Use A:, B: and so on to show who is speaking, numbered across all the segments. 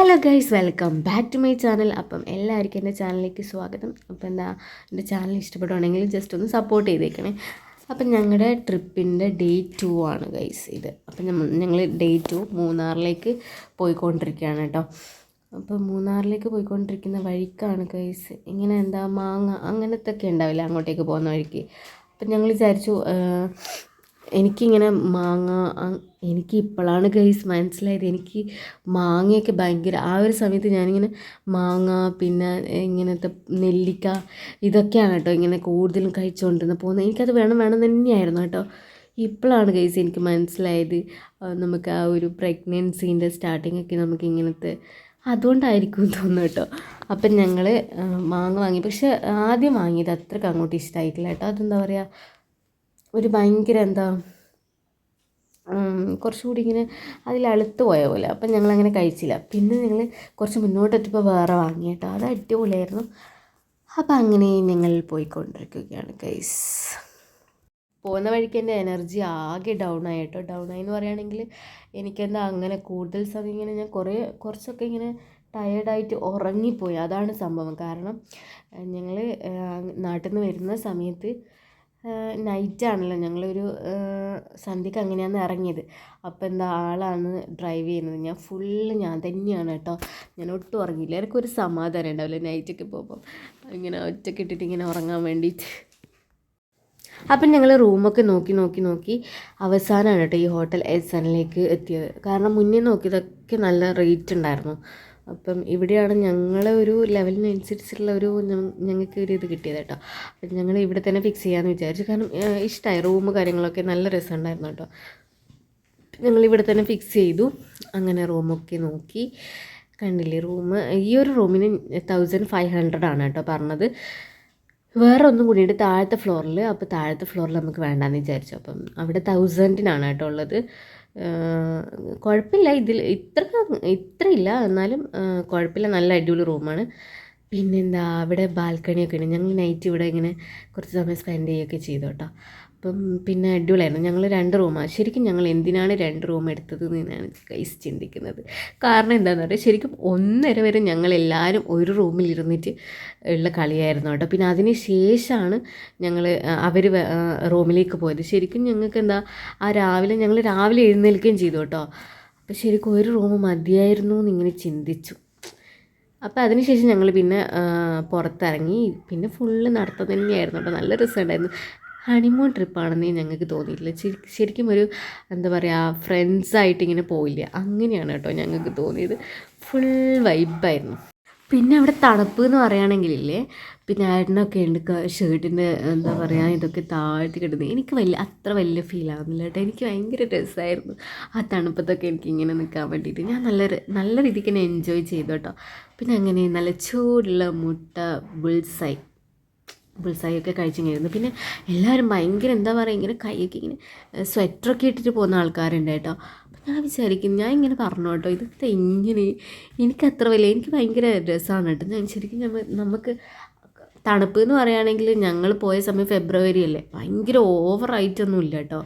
A: Hello guys welcome back to my channel അപ്പം എല്ലാവർക്കും എന്റെ ചാനലിലേക്ക് സ്വാഗതം. അപ്പം എന്താ എന്റെ ചാനൽ ഇഷ്ടപ്പെടുവാണെങ്കിൽ ജസ്റ്റ് ഒന്ന് സപ്പോർട്ട് ചെയ്തേക്കണേ. അപ്പം ഞങ്ങളുടെ ട്രിപ്പിന്റെ ഡേ ടു ആണ് ഗൈസ് ഇത്. അപ്പം ഞങ്ങൾ ഡേ ടു മൂന്നാറിലേക്ക് പോയിക്കൊണ്ടിരിക്കുകയാണ് കേട്ടോ അപ്പം മൂന്നാറിലേക്ക് പോയിക്കൊണ്ടിരിക്കുന്ന വഴിക്കാണ് ഗൈസ് ഇങ്ങനെ എന്താ മാങ്ങ അങ്ങനത്തെ ഒക്കെ ഉണ്ടാവില്ല അങ്ങോട്ടേക്ക് പോകുന്ന വഴിക്ക്. അപ്പം ഞങ്ങൾ വിചാരിച്ചു എനിക്കിങ്ങനെ മാങ്ങ എനിക്ക് ഇപ്പോഴാണ് ഗൈസ് മനസ്സിലായത്. എനിക്ക് മാങ്ങയൊക്കെ ഭയങ്കര ആ ഒരു സമയത്ത് ഞാനിങ്ങനെ മാങ്ങ പിന്നെ ഇങ്ങനത്തെ നെല്ലിക്ക ഇതൊക്കെയാണ് കേട്ടോ ഇങ്ങനെ കൂടുതലും കഴിച്ചുകൊണ്ടിരുന്ന പോകുന്നത് എനിക്കത് വേണം വേണം തന്നെയായിരുന്നു കേട്ടോ. ഇപ്പോഴാണ് ഗൈസ് എനിക്ക് മനസ്സിലായത് നമുക്ക് ആ ഒരു പ്രഗ്നൻസീന്റെ സ്റ്റാർട്ടിങ് ഒക്കെ നമുക്ക് ഇങ്ങനത്തെ അതുകൊണ്ടായിരിക്കും തോന്നുന്നു കേട്ടോ. അപ്പം ഞങ്ങൾ മാങ്ങ വാങ്ങി. പക്ഷേ ആദ്യം വാങ്ങിയത് അത്രയ്ക്ക് അങ്ങോട്ട് ഇഷ്ടമായിട്ടില്ല കേട്ടോ. അതെന്താ പറയുക ഒരു ഭയങ്കര എന്താ കുറച്ചുകൂടി ഇങ്ങനെ അതിൽ അളുത്ത് പോയ പോലെ. അപ്പം ഞങ്ങളങ്ങനെ കഴിച്ചില്ല. പിന്നെ ഞങ്ങൾ കുറച്ച് മുന്നോട്ട് എത്തിയപ്പോൾ വേറെ വാങ്ങി കേട്ടോ അത് അടിപൊളിയായിരുന്നു. അപ്പം അങ്ങനെ ഞങ്ങൾ പോയിക്കൊണ്ടിരിക്കുകയാണ് കൈസ് പോകുന്ന വഴിക്ക് എന്റെ എനർജി ആകെ ഡൗൺ ആയി കേട്ടോ. ഡൗൺ ആയി എന്ന് പറയുകയാണെങ്കിൽ എനിക്കെന്താ അങ്ങനെ കൂടുതൽ സമയം ഇങ്ങനെ ഞാൻ കുറേ കുറച്ചൊക്കെ ഇങ്ങനെ ടയേർഡായിട്ട് ഉറങ്ങിപ്പോയി. അതാണ് സംഭവം. കാരണം ഞങ്ങൾ നാട്ടിൽ നിന്ന് വരുന്ന സമയത്ത് നൈറ്റാണല്ലോ ഞങ്ങളൊരു സന്ധ്യക്ക് അങ്ങനെയാണ് ഇറങ്ങിയത്. അപ്പോൾ എന്താ ആളാണ് ഡ്രൈവ് ചെയ്യുന്നത്. ഞാൻ ഫുള്ള് ഞാൻ തന്നെയാണ് കേട്ടോ. ഞാൻ ഒട്ടും ഉറങ്ങിയില്ല. എനിക്കൊരു സമാധാനം ഉണ്ടാവില്ല നൈറ്റൊക്കെ പോകുമ്പം? ഇങ്ങനെ ഒറ്റയ്ക്ക് ഇട്ടിട്ട് ഇങ്ങനെ ഉറങ്ങാൻ വേണ്ടിയിട്ട്. അപ്പം ഞങ്ങൾ റൂമൊക്കെ നോക്കി നോക്കി നോക്കി അവസാനമാണ് കേട്ടോ ഈ ഹോട്ടൽ എസ് എനിലേക്ക് എത്തിയത്. കാരണം മുന്നേ നോക്കിയതൊക്കെ നല്ല റേറ്റ് ഉണ്ടായിരുന്നു. അപ്പം ഇവിടെയാണ് ഞങ്ങളെ ഒരു ലെവലിനനുസരിച്ചുള്ള ഒരു ഞങ്ങൾക്ക് ഒരു ഇത് കിട്ടിയത് കേട്ടോ. അപ്പം ഞങ്ങൾ ഇവിടെ തന്നെ ഫിക്സ് ചെയ്യാമെന്ന് വിചാരിച്ചു. കാരണം ഇഷ്ടമായി റൂം കാര്യങ്ങളൊക്കെ നല്ല രസമുണ്ടായിരുന്നു കേട്ടോ. ഞങ്ങൾ ഇവിടെ തന്നെ ഫിക്സ് ചെയ്തു. അങ്ങനെ റൂമൊക്കെ നോക്കി. കണ്ടില്ലേ? റൂം ഈ ഒരു റൂമിന് തൗസൻഡ് ഫൈവ് ഹൺഡ്രഡ് ആണ് കേട്ടോ പറഞ്ഞത്. വേറെ ഒന്നും കൂടിയിട്ട് താഴത്തെ ഫ്ലോറിൽ അപ്പോൾ താഴത്തെ ഫ്ലോറിൽ നമുക്ക് വേണ്ടാന്ന് വിചാരിച്ചു. അപ്പം അവിടെ തൗസൻഡിനാണ് കേട്ടോ ഉള്ളത്. കുഴപ്പമില്ല. ഇതിൽ ഇത്ര ഇത്രയില്ല. എന്നാലും കുഴപ്പമില്ല. നല്ല അടിപൊളി റൂമാണ് പിന്നെന്താ അവിടെ ബാൽക്കണിയൊക്കെ ഉണ്ട്. ഞങ്ങൾ നൈറ്റ് ഇവിടെ ഇങ്ങനെ കുറച്ച് സമയം സ്പെൻഡ് ചെയ്യുകയൊക്കെ ചെയ്തു കേട്ടോ. അപ്പം പിന്നെ അടിപൊളിയായിരുന്നു. ഞങ്ങൾ രണ്ട് റൂമാണ് ശരിക്കും ഞങ്ങൾ എന്തിനാണ് രണ്ട് റൂം എടുത്തത് എന്നാണ് കൈസ് ചിന്തിക്കുന്നത്. കാരണം എന്താണെന്ന് പറയുക ശരിക്കും ഒന്നര വരെ ഞങ്ങൾ എല്ലാവരും ഒരു റൂമിൽ ഇരുന്നിട്ട് ഉള്ള കളിയായിരുന്നു കേട്ടോ. പിന്നെ അതിന് ശേഷമാണ് ഞങ്ങൾ അവർ റൂമിലേക്ക് പോയത്. ശരിക്കും ഞങ്ങൾക്ക് എന്താ ആ രാവിലെ ഞങ്ങൾ രാവിലെ എഴുന്നേൽക്കുകയും ചെയ്തു കേട്ടോ. അപ്പോൾ ശരിക്കും ഒരു റൂം മതിയായിരുന്നു എന്നിങ്ങനെ ചിന്തിച്ചു. അപ്പോൾ അതിനുശേഷം ഞങ്ങൾ പിന്നെ പുറത്തിറങ്ങി. പിന്നെ ഫുള്ള് നടത്തം തന്നെയായിരുന്നു കേട്ടോ. നല്ല രസമുണ്ടായിരുന്നു. ഹണിമൂൺ ട്രിപ്പാണെന്നേ ഞങ്ങൾക്ക് തോന്നിയിട്ടില്ല. ശരിക്കും ഒരു എന്താ പറയുക ഫ്രണ്ട്സായിട്ട് ഇങ്ങനെ പോയില്ല? അങ്ങനെയാണ് കേട്ടോ ഞങ്ങൾക്ക് തോന്നിയത്. ഫുൾ വൈബായിരുന്നു പിന്നെ അവിടെ തണുപ്പ് എന്ന് പറയുകയാണെങ്കിലില്ലേ പിന്നെ ഏട്ടനൊക്കെ ഉണ്ട് ഷർട്ടിന്റെ എന്താ പറയുക ഇതൊക്കെ താഴ്ത്തി കിട്ടുന്നത് എനിക്ക് വലിയ അത്ര വലിയ ഫീൽ ആവുന്നില്ല കേട്ടോ. എനിക്ക് ഭയങ്കര രസമായിരുന്നു ആ തണുപ്പത്തൊക്കെ എനിക്ക് ഇങ്ങനെ നിൽക്കാൻ വേണ്ടിയിട്ട്. ഞാൻ നല്ല നല്ല രീതിക്ക് തന്നെ എൻജോയ് ചെയ്തു കേട്ടോ. പിന്നെ അങ്ങനെ നല്ല ചൂടുള്ള മുട്ട ബുൾസൈ ബുൾസായൊക്കെ കഴിച്ചിങ്ങനെ പിന്നെ എല്ലാവരും ഭയങ്കര എന്താ പറയുക ഇങ്ങനെ കൈയൊക്കെ ഇങ്ങനെ സ്വെറ്ററൊക്കെ ഇട്ടിട്ട് പോകുന്ന ആൾക്കാരുണ്ട് കേട്ടോ. അപ്പം ഞാൻ വിചാരിക്കും ഞാൻ ഇങ്ങനെ പറഞ്ഞു കേട്ടോ ഇതൊക്കെ ഇങ്ങനെ എനിക്ക് അത്ര വലിയ എനിക്ക് ഭയങ്കര രസമാണ് കേട്ടോ. ഞാൻ ശരിക്കും നമുക്ക് തണുപ്പ് എന്ന് പറയുകയാണെങ്കിൽ ഞങ്ങൾ പോയ സമയം ഫെബ്രുവരി അല്ലേ? ഭയങ്കര ഓവറായിട്ടൊന്നും ഇല്ല കേട്ടോ.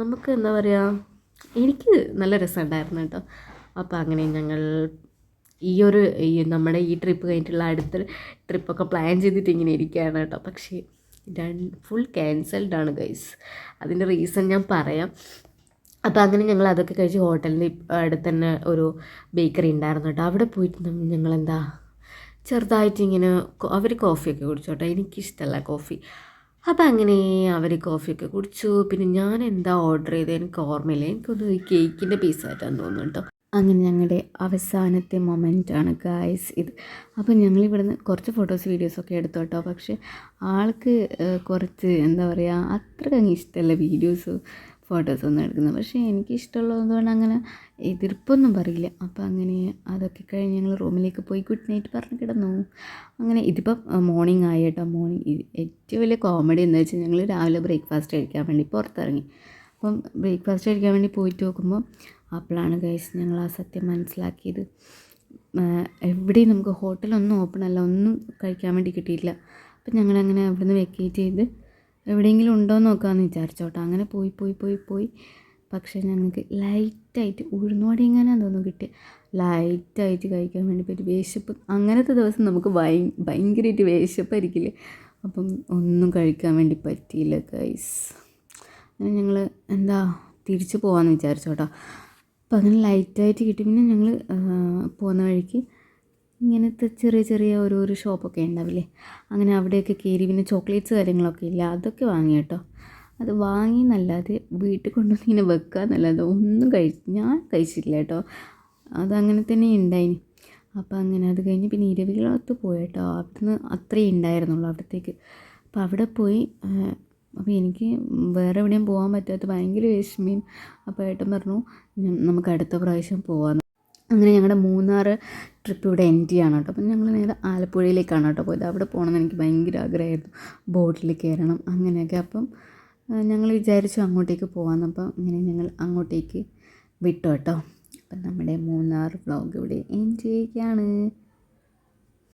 A: നമുക്ക് എന്താ പറയുക എനിക്ക് നല്ല രസമുണ്ടായിരുന്നു കേട്ടോ. അപ്പോൾ അങ്ങനെ ഞങ്ങൾ ഈ ഒരു ഈ നമ്മുടെ ഈ ട്രിപ്പ് കഴിഞ്ഞിട്ടുള്ള അടുത്ത ട്രിപ്പൊക്കെ പ്ലാൻ ചെയ്തിട്ട് ഇങ്ങനെ ഇരിക്കുകയാണ് കേട്ടോ. പക്ഷേ രണ്ട് ഫുൾ ക്യാൻസൽഡ് ആണ് ഗൈസ് അതിന്റെ റീസൺ ഞാൻ പറയാം. അപ്പോൾ അങ്ങനെ ഞങ്ങൾ അതൊക്കെ കഴിച്ച് ഹോട്ടലിന്റെ അടുത്ത് തന്നെ ഒരു ബേക്കറി ഉണ്ടായിരുന്നു കേട്ടോ. അവിടെ പോയിട്ട് ഞങ്ങൾ എന്താ ചെറുതായിട്ട് ഇങ്ങനെ അവർ കോഫിയൊക്കെ കുടിച്ചു കേട്ടോ. എനിക്കിഷ്ടമല്ല കോഫി അപ്പം അങ്ങനെ അവർ കോഫിയൊക്കെ കുടിച്ചു. പിന്നെ ഞാൻ എന്താ ഓർഡർ ചെയ്തത്? എനിക്ക് ഓർമ്മയില്ല. എനിക്കൊന്ന് കേക്കിന്റെ പീസായിട്ടാണ് തോന്നുന്നു കേട്ടോ. അങ്ങനെ ഞങ്ങളുടെ അവസാനത്തെ ആണ് ഗായ്സ് ഇത് അപ്പോൾ ഞങ്ങൾ ഇവിടുന്ന് കുറച്ച് ഫോട്ടോസ് വീഡിയോസൊക്കെ എടുത്തു കേട്ടോ. പക്ഷേ ആൾക്ക് കുറച്ച് എന്താ പറയുക അത്ര അങ്ങ് ഇഷ്ടമല്ല വീഡിയോസ് ഫോട്ടോസൊന്നും എടുക്കുന്നത്. പക്ഷേ എനിക്ക് ഇഷ്ടമുള്ളതുകൊണ്ട് അങ്ങനെ എതിർപ്പൊന്നും പറയില്ല. അപ്പോൾ അങ്ങനെ അതൊക്കെ കഴിഞ്ഞ് ഞങ്ങൾ റൂമിലേക്ക് പോയി ഗുഡ് നൈറ്റ് പറഞ്ഞ് കിടന്നു. അങ്ങനെ ഇതിപ്പം മോർണിംഗ് ആയി കേട്ടോ. മോർണിംഗ് ഏറ്റവും വലിയ കോമഡി എന്ന് വെച്ചാൽ ഞങ്ങൾ രാവിലെ ബ്രേക്ക്ഫാസ്റ്റ് കഴിക്കാൻ വേണ്ടി പുറത്തിറങ്ങി. അപ്പം ബ്രേക്ക്ഫാസ്റ്റ് കഴിക്കാൻ വേണ്ടി പോയിട്ട് നോക്കുമ്പോൾ അപ്പോഴാണ് ഗൈസ് ഞങ്ങൾ ആ സത്യം മനസ്സിലാക്കിയത്. എവിടെയും നമുക്ക് ഹോട്ടലൊന്നും ഓപ്പൺ അല്ല ഒന്നും കഴിക്കാൻ വേണ്ടി കിട്ടിയില്ല അപ്പം ഞങ്ങളങ്ങനെ അവിടെ നിന്ന് വെക്കേറ്റ് ചെയ്ത് എവിടെയെങ്കിലും ഉണ്ടോ എന്ന് നോക്കാമെന്ന് വിചാരിച്ചോട്ടോ അങ്ങനെ പോയി പോയി പോയി പോയി.
B: പക്ഷേ ഞങ്ങൾക്ക് ലൈറ്റായിട്ട് ഉഴുന്നോടെ എങ്ങനെയാണെന്ന് തോന്നുന്നു കിട്ടിയ ലൈറ്റായിട്ട് കഴിക്കാൻ വേണ്ടി പറ്റി. വിശപ്പ് അങ്ങനത്തെ ദിവസം നമുക്ക് ഭയ ഭയങ്കരമായിട്ട് വിശപ്പായിരിക്കില്ലേ? അപ്പം ഒന്നും കഴിക്കാൻ വേണ്ടി പറ്റിയില്ല ഗൈസ് അങ്ങനെ ഞങ്ങൾ എന്താ തിരിച്ചു പോകാമെന്ന് വിചാരിച്ചു കേട്ടോ അപ്പം അങ്ങനെ ലൈറ്റായിട്ട് കിട്ടി. പിന്നെ ഞങ്ങൾ പോകുന്ന വഴിക്ക് ഇങ്ങനത്തെ ചെറിയ ചെറിയ ഓരോരോ ഷോപ്പൊക്കെ ഉണ്ടാവില്ലേ അങ്ങനെ അവിടെയൊക്കെ കയറി പിന്നെ ചോക്ലേറ്റ്സ് കാര്യങ്ങളൊക്കെ ഇല്ല? അതൊക്കെ വാങ്ങി കേട്ടോ. അത് വാങ്ങി എന്നല്ലാതെ വീട്ടിൽ കൊണ്ടുവന്ന് ഇങ്ങനെ വെക്കുക എന്നല്ലാതെ ഒന്നും കഴിച്ച് ഞാൻ കഴിച്ചിട്ടില്ല കേട്ടോ. അതങ്ങനെ തന്നെ ഉണ്ടായിന് അപ്പോൾ അങ്ങനെ അത് കഴിഞ്ഞ് പിന്നെ ഇരവികളകത്ത് പോയി കേട്ടോ. അവിടുന്ന് അത്രയേ ഉണ്ടായിരുന്നുള്ളൂ അവിടത്തേക്ക്. അപ്പോൾ അവിടെ പോയി അപ്പോൾ എനിക്ക് വേറെ എവിടെയും പോകാൻ പറ്റാത്ത ഭയങ്കര വിഷമയും അപ്പോൾ ഏട്ടൻ പറഞ്ഞു "ഞ- നമുക്ക് അടുത്ത പ്രാവശ്യം പോകാമെന്ന് അങ്ങനെ ഞങ്ങളുടെ മൂന്നാർ ട്രിപ്പ് ഇവിടെ എൻഡ് ചെയ്യാണ് കേട്ടോ. അപ്പം ഞങ്ങൾ നേരെ ആലപ്പുഴയിലേക്കാണ് കേട്ടോ പോയത്. അവിടെ പോകണമെന്ന് എനിക്ക് ഭയങ്കര ആഗ്രഹമായിരുന്നു. ബോട്ടിൽ കയറണം അങ്ങനെയൊക്കെ. അപ്പം ഞങ്ങൾ വിചാരിച്ചു അങ്ങോട്ടേക്ക് പോകാമെന്ന് അപ്പം ഇങ്ങനെ ഞങ്ങൾ അങ്ങോട്ടേക്ക് വിട്ടു കേട്ടോ. അപ്പം നമ്മുടെ മൂന്നാർ വ്ളോഗ് ഇവിടെ എൻഡ് ചെയ്യുകയാണ്.